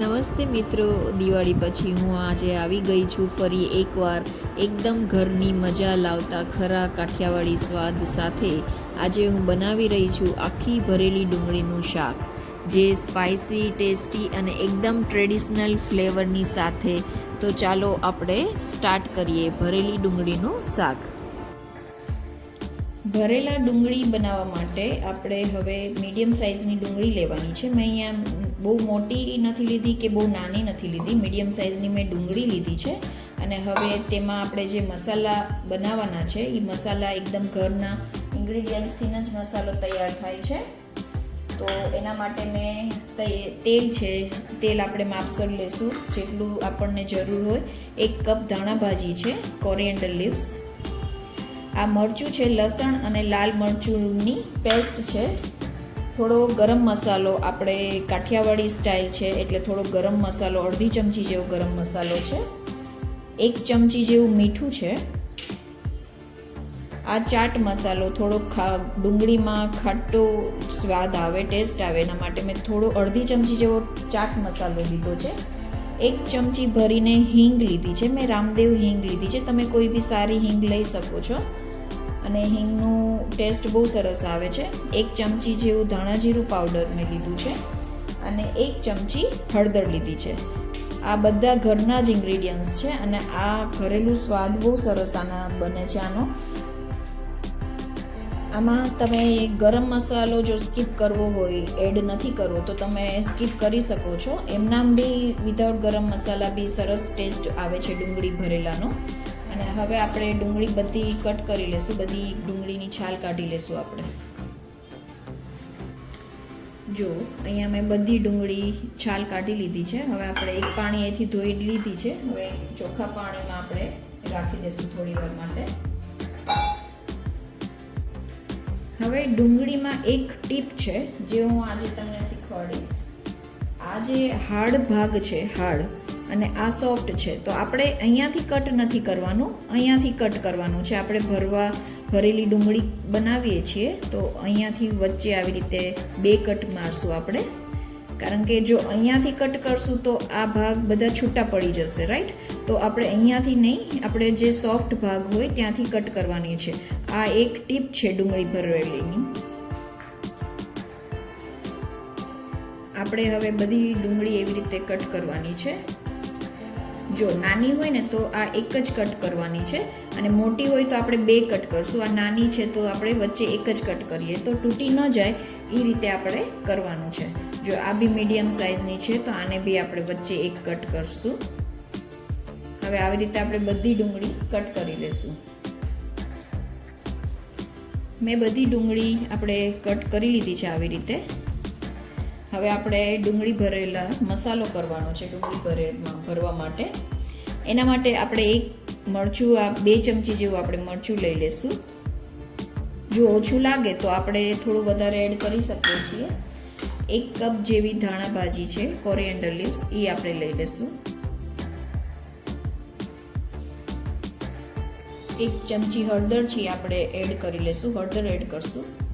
નમસ્તે મિત્રો, દિવાળી પછી હું આજે આવી ગઈ છું ફરી એકવાર. એકદમ ઘરની મજા લાવતા ખરા કાઠિયાવાડી સ્વાદ સાથે આજે હું બનાવી રહી છું આખી ભરેલી ડુંગળીનું શાક, જે સ્પાઇસી ટેસ્ટી અને એકદમ ટ્રેડિશનલ ફ્લેવરની સાથે. તો ચાલો આપણે સ્ટાર્ટ કરીએ ભરેલી ડુંગળીનું શાક. ભરેલા ડુંગળી બનાવવા માટે આપણે હવે મીડિયમ સાઇઝની ડુંગળી લેવાની છે. મેં અહીંયા બહુ મોટી નથી લીધી કે બહુ નાની નથી લીધી. મીડિયમ સાઇઝની મેં ડુંગળી લીધી છે. અને હવે તેમાં આપણે જે મસાલા બનાવવાના છે એ મસાલા એકદમ ઘરના ઇન્ગ્રીડિયન્ટ્સથી જ મસાલો તૈયાર થાય છે. તો એના માટે મેં તેલ છે, તેલ આપણે માપસર લેશું, જેટલું આપણને જરૂર હોય. એક કપ ધાણા ભાજી છે, કોરિએન્ડર લીવ્સ. આ મરચું છે, લસણ અને લાલ મરચુંની પેસ્ટ છે. થોડો ગરમ મસાલો આપણે કાઠિયાવાડી સ્ટાઇલ છે, એટલે થોડો ગરમ મસાલો, અડધી ચમચી જેવો ગરમ મસાલો છે. એક ચમચી જેવું મીઠું છે. આ ચાટ મસાલો થોડો ખા, ડુંગળીમાં ખાટો સ્વાદ આવે, ટેસ્ટ આવે, એના માટે મેં થોડો અડધી ચમચી જેવો ચાટ મસાલો લીધો છે. એક ચમચી ભરીને હિંગ લીધી છે. મેં રામદેવ હિંગ લીધી છે. તમે કોઈ બી સારી હિંગ લઈ શકો છો. અને હિંગનું ટેસ્ટ બહુ સરસ આવે છે. એક ચમચી જેવું ધાણા જીરું પાવડર મેં લીધું છે અને એક ચમચી હળદર લીધી છે. આ બધા ઘરના જ ઇન્ગ્રીડિયન્ટ્સ છે અને આ ઘરેલું સ્વાદ બહુ સરસ આના બને છે આનો. આમાં તમે ગરમ મસાલો જો સ્કીપ કરવો હોય એડ નથી કરવો, તો તમે સ્કીપ કરી શકો છો. એમનામ બી વિધાઉટ ગરમ મસાલા બી સરસ ટેસ્ટ આવે છે ડુંગળી ભરેલાનો. અને હવે આપણે ડુંગળી બધી કટ કરી લેશું, બધી ડુંગળીની છાલ કાઢી લેશું આપણે. જો, અહીંયા મેં બધી ડુંગળી છાલ કાઢી લીધી છે. હવે આપણે એક પાણી એથી ધોઈ લીધી છે. હવે ચોખ્ખા પાણીમાં આપણે રાખી દઈશું થોડી વાર માટે. હવે ડુંગળીમાં એક ટીપ છે, જે હું આજે તમને શીખવાડીશ. આ જે હાર્ડ ભાગ છે, હાર્ડ, અને આ સોફ્ટ છે, તો આપણે અહીંયાથી કટ નથી કરવાનું, અહીંયાથી કટ કરવાનું છે. આપણે ભરવા, ભરેલી ડુંગળી બનાવીએ છીએ, તો અહીંયાથી વચ્ચે આવી રીતે બે કટ મારશું આપણે. કારણ કે જો અહીંયાથી કટ કરશું તો આ ભાગ બધા છૂટા પડી જશે રાઈટ તો આપણે અહીંયાથી નહીં, આપણે જે સોફ્ટ ભાગ હોય ત્યાંથી કટ કરવાની છે. આ એક ટીપ છે ડુંગળી ભરેલીની આપણે હવે બધી ડુંગળી એવી રીતે કટ કરવાની છે. જો નાની હોય ને તો આ એક જ કટ કરવાની છે અને મોટી હોય તો આપણે બે કટ કરશું. આ નાની છે તો આપણે વચ્ચે એક જ કટ કરીએ. તો તૂટી ન જાય એ રીતે આપણે કરવાનું છે. જો આ બી મીડિયમ સાઇઝની છે તો આને બી આપણે વચ્ચે એક કટ કરશું. હવે આવી રીતે આપણે બધી ડુંગળી કટ કરી લેશું. મેં બધી ડુંગળી આપણે કટ કરી લીધી છે આવી રીતે. હવે આપણે ડુંગળી ભરેલા મસાલો કરવાનો છે ડુંગળી ભરેમાં ભરવા માટે. એના માટે આપણે એક મરચું, આ બે ચમચી જેવું આપણે મરચું લઈ લેશું. જો ઓછું લાગે તો આપણે થોડું વધારે એડ કરી શકીએ છીએ. એક કપ જેવી ધાણા ભાજી છે, કોરિએન્ડર લીવ્સ એ આપણે લઈ લેશું. એક ચમચી હળદર છે આપણે એડ કરી લેશું. હળદર એડ કરશું.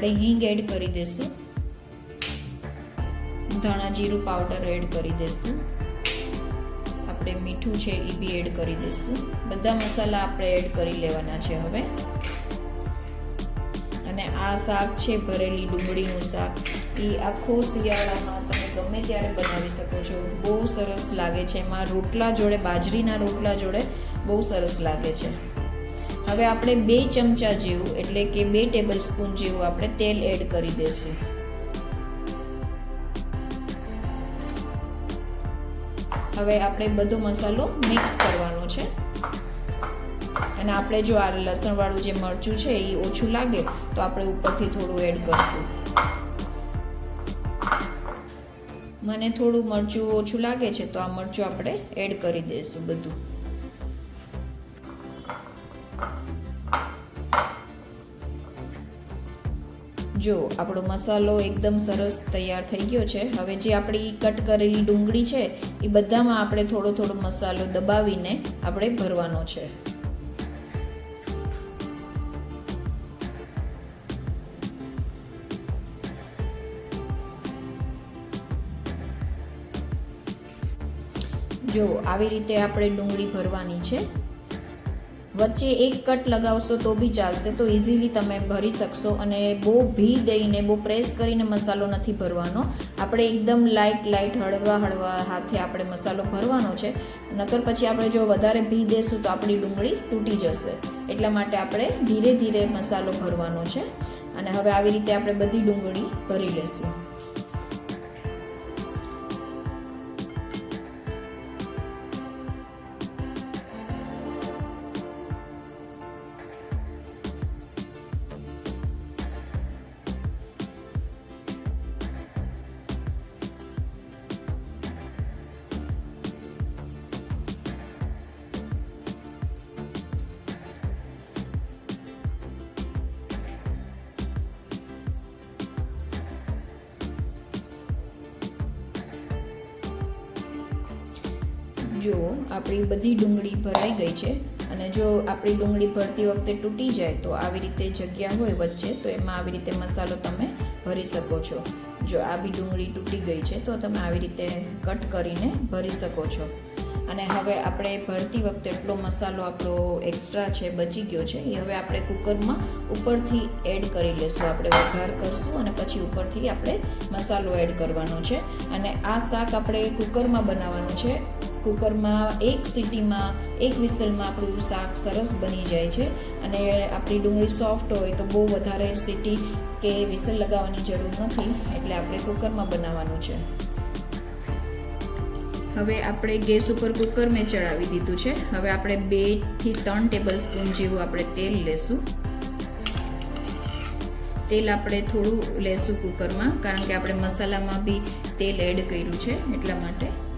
આપણે હિંગ એડ કરી દઈશું ધાણા જીરું પાવડર એડ કરી દઈશું આપણે મીઠું છે એ બી એડ કરી દઈશું બધા મસાલા આપણે એડ કરી લેવાના છે હવે. અને આ શાક છે ભરેલી ડુંગળીનું શાક. એ આખો શિયાળામાં તમે ગમે ત્યારે બનાવી શકો છો. બહુ સરસ લાગે છે. એમાં રોટલા જોડે, બાજરીના રોટલા જોડે બહુ સરસ લાગે છે. હવે આપણે બે ચમચા જેવું, એટલે કે બે ટેબલ સ્પૂન જેવું આપણે તેલ એડ કરી દેશું હવે આપણે બધો મસાલો મિક્સ કરવાનો છે. અને આપણે જો આ લસણવાળું જે મરચું છે એ ઓછું લાગે, તો આપણે ઉપરથી થોડું એડ કરશું. મને થોડું મરચું ઓછું લાગે છે, તો આ મરચું આપણે એડ કરી દઈશું બધું. જો, આપણો મસાલો એકદમ સરસ તૈયાર થઈ ગયો છે. હવે જે આપણી કટ કરેલી ડુંગળી છે, એ બધામાં આપણે થોડો થોડો મસાલો દબાવીને આપણે ભરવાનો છે. જો, આવી રીતે આપણે ડુંગળી ભરવાની છે. વચ્ચે એક કટ લગાવશો તો બી ચાલશે. તો ઇઝીલી તમે ભરી શકશો અને બહુ ભી દઈને, બહુ પ્રેસ કરીને મસાલો નથી ભરવાનો. આપણે એકદમ લાઇટ લાઇટ હળવા હળવા હાથે આપણે મસાલો ભરવાનો છે. નકર પછી આપણે જો વધારે ભી દેશું તો આપણી ડુંગળી તૂટી જશે. એટલા માટે આપણે ધીરે ધીરે મસાલો ભરવાનો છે. અને હવે આવી રીતે આપણે બધી ડુંગળી ભરી લેશું. જો આપણી બધી ડુંગળી ભરાઈ ગઈ છે અને જો આપણી ડુંગળી ભરતી વખતે તૂટી જાય તો આવી રીતે જગ્યા હોય વચ્ચે, તો એમાં આવી રીતે મસાલો તમે ભરી શકો છો. જો આ બી ડુંગળી તૂટી ગઈ છે, તો તમે આવી રીતે કટ કરીને ભરી શકો છો. અને હવે આપણે ભરતી વખતે એટલો મસાલો આપણો એક્સ્ટ્રા છે, બચી ગયો છે, એ હવે આપણે કુકરમાં ઉપરથી એડ કરી લેશું. આપણે વઘાર કરશું અને પછી ઉપરથી આપણે મસાલો એડ કરવાનો છે. અને આ શાક આપણે કુકરમાં બનાવવાનું છે કુકરમાં, એક સીટીમાં, એક વિસલમાં આપણું શાક સરસ બની જાય છે. અને આપણી ડુંગળી સોફ્ટ હોય તો બહુ વધારે સીટી કે વિસલ લગાવવાની જરૂર નથી. એટલે આપણે કુકરમાં બનાવવાનું છે. હવે આપણે ગેસ ઉપર કુકર મેં ચડાવી દીધું છે. હવે આપણે બેથી ત્રણ ટેબલ સ્પૂન જેવું આપણે તેલ લેશું. તેલ આપણે થોડું લેશું કુકરમાં, કારણ કે આપણે મસાલામાં બી તેલ એડ કર્યું છે એટલા માટે.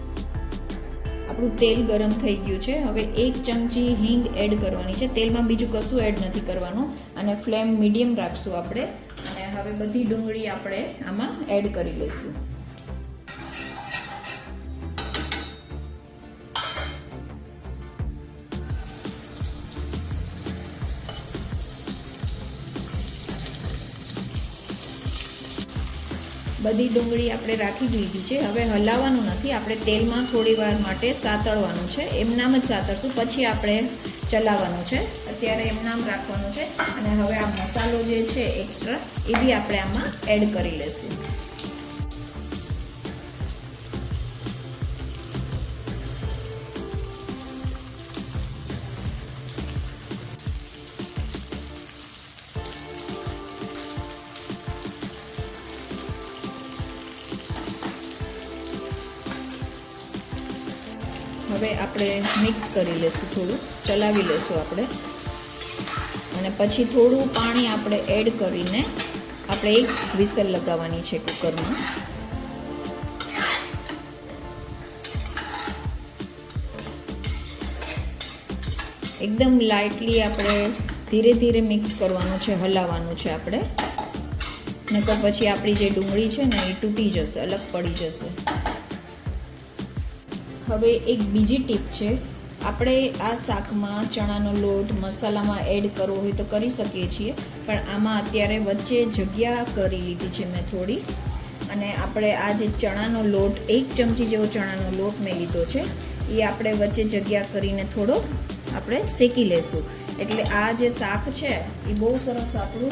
આપણું તેલ ગરમ થઈ ગયું છે. હવે એક ચમચી હિંગ એડ કરવાની છે. તેલમાં બીજું કશું એડ નથી કરવાનું. અને ફ્લેમ મીડિયમ રાખશું આપણે. અને હવે બધી ડુંગળી આપણે આમાં એડ કરી લઈશું. બધી ડુંગળી આપણે રાખી દીધી છે. હવે હલાવવાનું નથી. આપણે તેલમાં થોડી વાર માટે સાતળવાનું છે. એમનામ જ સાતળશું. પછી આપણે ચલાવવાનું છે. અત્યારે એમનામ રાખવાનું છે. અને હવે આ મસાલો જે છે એક્સ્ટ્રા એ બી આપણે આમાં એડ કરી લેશું. હવે આપણે મિક્સ કરી લેશું થોડું, ચલાવી લેશું આપણે. અને પછી થોડું પાણી આપણે એડ કરીને આપણે એક વિસલ લગાવવાની છે કુકરમાં એકદમ લાઇટલી આપણે ધીરે ધીરે મિક્સ કરવાનું છે, હલાવવાનું છે આપણે. નકર પછી આપણી જે ડુંગળી છે ને, એ તૂટી જશે, અલગ પડી જશે. હવે એક બીજી ટીપ છે. આપણે આ શાકમાં ચણાનો લોટ, મસાલામાં એડ કરવો હોય તો કરી શકીએ છીએ, પણ આમાં અત્યારે વચ્ચે જગ્યા કરી લીધી છે મેં થોડી. અને આપણે આ જે ચણાનો લોટ, એક ચમચી જેવો ચણાનો લોટ મેં લીધો છે, એ આપણે વચ્ચે જગ્યા કરીને થોડો આપણે શેકી લેશું. એટલે આ જે શાક છે, એ બહુ સરસ આપણું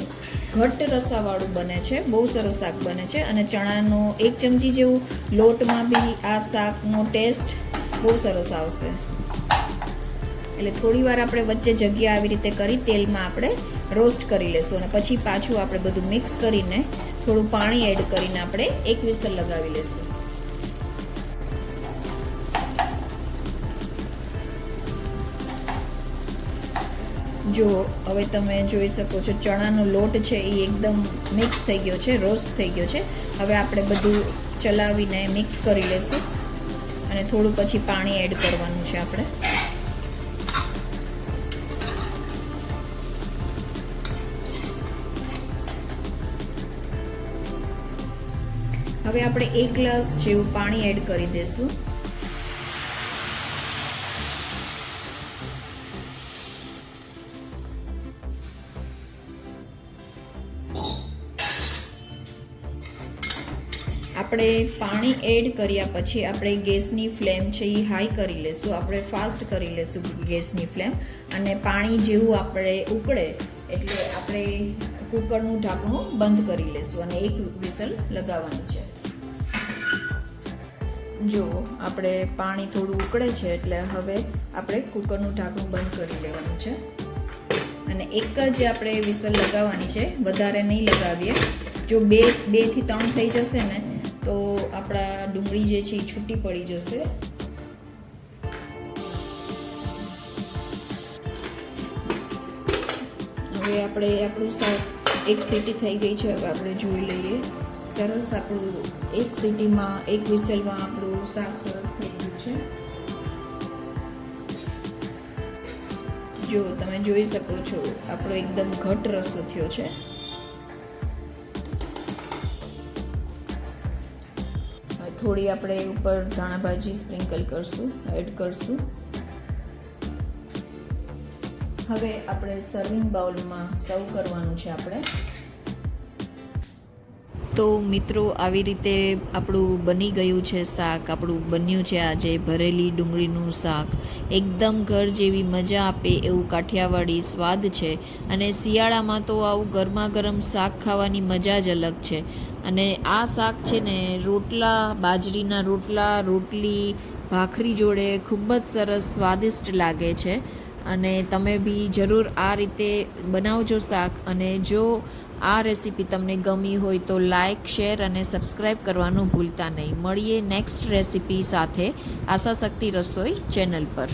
ઘટ્ટ રસાવાળું બને છે, બહુ સરસ શાક બને છે. અને ચણાનો એક ચમચી જેવું લોટમાં બી આ શાકનો ટેસ્ટ બહુ સરસ આવશે. એટલે થોડી વાર આપણે વચ્ચે જગ્યા આવી રીતે કરી, તેલમાં આપણે રોસ્ટ કરી લેશું અને પછી પાછું આપણે બધું મિક્સ કરીને થોડું પાણી એડ કરીને આપણે એક વિસલ લગાવી લેશું. જો હવે તમે જોઈ શકો છો ચણાનો લોટ છે એ એકદમ મિક્સ થઈ ગયો છે રોસ્ટ થઈ ગયો છે. હવે આપણે બધું ચલાવીને મિક્સ કરી લેશું. અને થોડું પછી પાણી એડ કરવાનું છે આપણે. હવે આપણે એક ગ્લાસ જેવું પાણી એડ કરી દઈશું આપણે પાણી એડ કર્યા પછી આપણે ગેસની ફ્લેમ છે એ હાઈ કરી લેશું. આપણે ફાસ્ટ કરી લેશું ગેસની ફ્લેમ અને પાણી જેવું આપણે ઉકળે એટલે આપણે કુકરનું ઢાંકણું બંધ કરી લેશું અને એક વિસલ લગાવવાની છે. જો આપણે પાણી થોડું ઉકળે છે એટલે હવે આપણે કુકરનું ઢાંકણું બંધ કરી લેવાનું છે. અને એક જ આપણે વિસલ લગાવવાની છે. વધારે નહીં લગાવીએ. જો બે બેથી ત્રણ થઈ જશે ને તો આપણા ડુંગળી જે છે એ છૂટી પડી જશે. હવે આપણે આપણું શાક એક સીટી થઈ ગઈ છે, હવે આપણે જોઈ લઈએ. સરસ આપણું એક સીટીમાં, એક વિસલમાં આપણું શાક સરસ થઈ ગયું છે. જો તમે જોઈ શકો છો, આપણો એકદમ ઘટ રસો થયો છે. થોડી આપણે ઉપર ધાણા ભાજી સ્પ્રિંકલ કરશું એડ કરશું. હવે આપણે સર્વિંગ બાઉલમાં સર્વ કરવાનું છે આપણે. તો મિત્રો, આવી રીતે આપણું બની ગયું છે શાક. આપણું બન્યું છે આજે ભરેલી ડુંગળીનું શાક. એકદમ ઘર જેવી મજા આપે એવું કાઠિયાવાડી સ્વાદ છે અને શિયાળામાં તો આવું ગરમા ગરમ શાક ખાવાની મજા જ અલગ છે. અને આ શાક છે ને, રોટલા, બાજરીના રોટલા, રોટલી, ભાખરી જોડે ખૂબ જ સરસ સ્વાદિષ્ટ લાગે છે. અને તમે બી જરૂર આ રીતે બનાવજો શાક અને જો આ રેસીપી તમને ગમી હોય તો લાઇક શેર અને સબસ્ક્રાઈબ કરવાનું ભૂલતા નહીં. મળીએ નેક્સ્ટ રેસીપી સાથે. આશા શક્તિ રસોઈ ચેનલ પર.